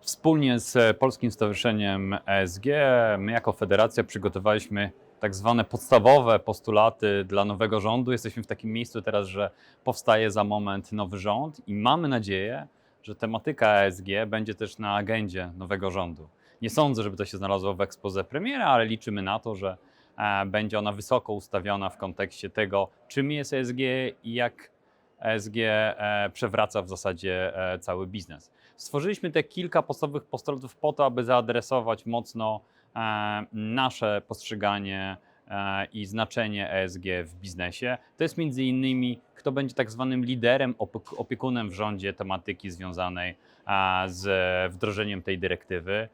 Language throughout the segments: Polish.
Wspólnie z Polskim Stowarzyszeniem ESG, my jako federacja przygotowaliśmy tak zwane podstawowe postulaty dla nowego rządu. Jesteśmy w takim miejscu teraz, że powstaje za moment nowy rząd i mamy nadzieję, że tematyka ESG będzie też na agendzie nowego rządu. Nie sądzę, żeby to się znalazło w ekspoze premiera, ale liczymy na to, że e, będzie ona wysoko ustawiona w kontekście tego, czym jest ESG i jak ESG e, przewraca w zasadzie e, cały biznes. Stworzyliśmy te kilka podstawowych postulatów po to, aby zaadresować mocno e, nasze postrzeganie i znaczenie ESG w biznesie. To jest między innymi, kto będzie tak zwanym liderem, opie- opiekunem w rządzie tematyki związanej z wdrożeniem tej dyrektywy,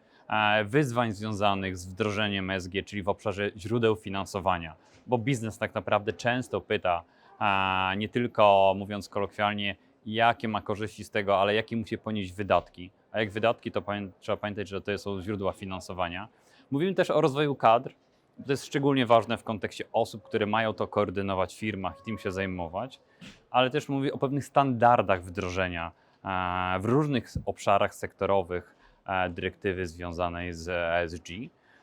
wyzwań związanych z wdrożeniem ESG, czyli w obszarze źródeł finansowania, bo biznes tak naprawdę często pyta, nie tylko mówiąc kolokwialnie, jakie ma korzyści z tego, ale jakie musi ponieść wydatki. A jak wydatki, to pamię- trzeba pamiętać, że to są źródła finansowania. Mówimy też o rozwoju kadr. To jest szczególnie ważne w kontekście osób, które mają to koordynować w firmach i tym się zajmować, ale też mówię o pewnych standardach wdrożenia e, w różnych obszarach sektorowych e, dyrektywy związanej z ESG.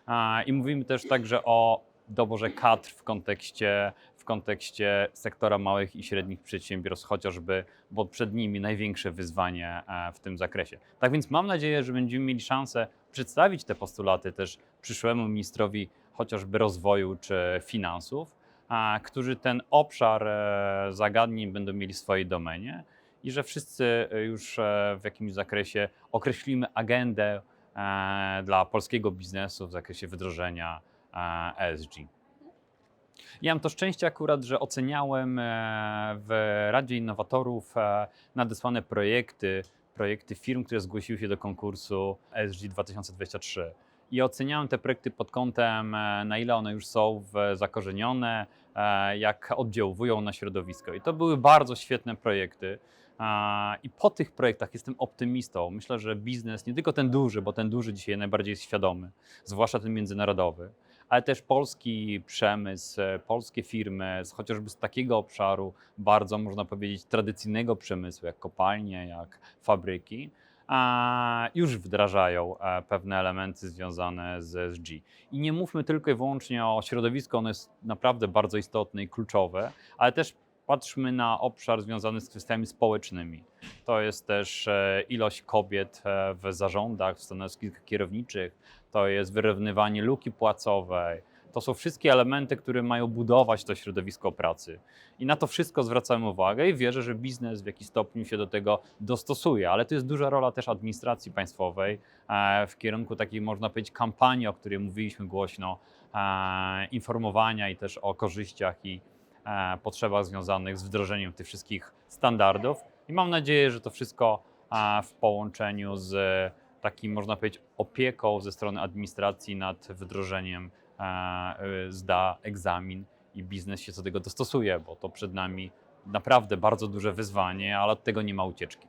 E, I mówimy też także o doborze kadr w kontekście, w kontekście sektora małych i średnich przedsiębiorstw, chociażby, bo przed nimi największe wyzwanie e, w tym zakresie. Tak więc mam nadzieję, że będziemy mieli szansę przedstawić te postulaty też przyszłemu ministrowi chociażby rozwoju czy finansów, którzy ten obszar e, zagadnień będą mieli w swojej domenie i że wszyscy e, już w jakimś zakresie określimy agendę dla polskiego biznesu w zakresie wdrożenia ESG. Ja mam to szczęście akurat, że oceniałem e, w Radzie Innowatorów e, nadesłane projekty, projekty firm, które zgłosiły się do konkursu ESG 2023. I oceniałem te projekty pod kątem, e, na ile one już są zakorzenione, jak oddziałują na środowisko. I to były bardzo świetne projekty. I po tych projektach jestem optymistą. Myślę, że biznes, nie tylko ten duży, bo ten duży dzisiaj najbardziej jest świadomy, zwłaszcza ten międzynarodowy, ale też polski przemysł, e, polskie firmy, chociażby z takiego obszaru bardzo, można powiedzieć, tradycyjnego przemysłu, jak kopalnie, jak fabryki, już wdrażają e, pewne elementy związane z ESG. I nie mówmy tylko i wyłącznie o środowisku, ono jest naprawdę bardzo istotne i kluczowe, ale też patrzmy na obszar związany z kwestiami społecznymi. To jest też e, ilość kobiet e, w zarządach, w stanowiskach kierowniczych, to jest wyrównywanie luki płacowej. To są wszystkie elementy, które mają budować to środowisko pracy. I na to wszystko zwracamy uwagę i wierzę, że biznes w jakiś stopniu się do tego dostosuje, ale to jest duża rola też administracji państwowej e, w kierunku takiej, można powiedzieć, kampanii, o której mówiliśmy głośno, informowania i też o korzyściach i potrzebach związanych z wdrożeniem tych wszystkich standardów. I mam nadzieję, że to wszystko e, w połączeniu z takim, można powiedzieć, opieką ze strony administracji nad wdrożeniem e, y, zda egzamin i biznes się do tego dostosuje, bo to przed nami naprawdę bardzo duże wyzwanie, ale od tego nie ma ucieczki.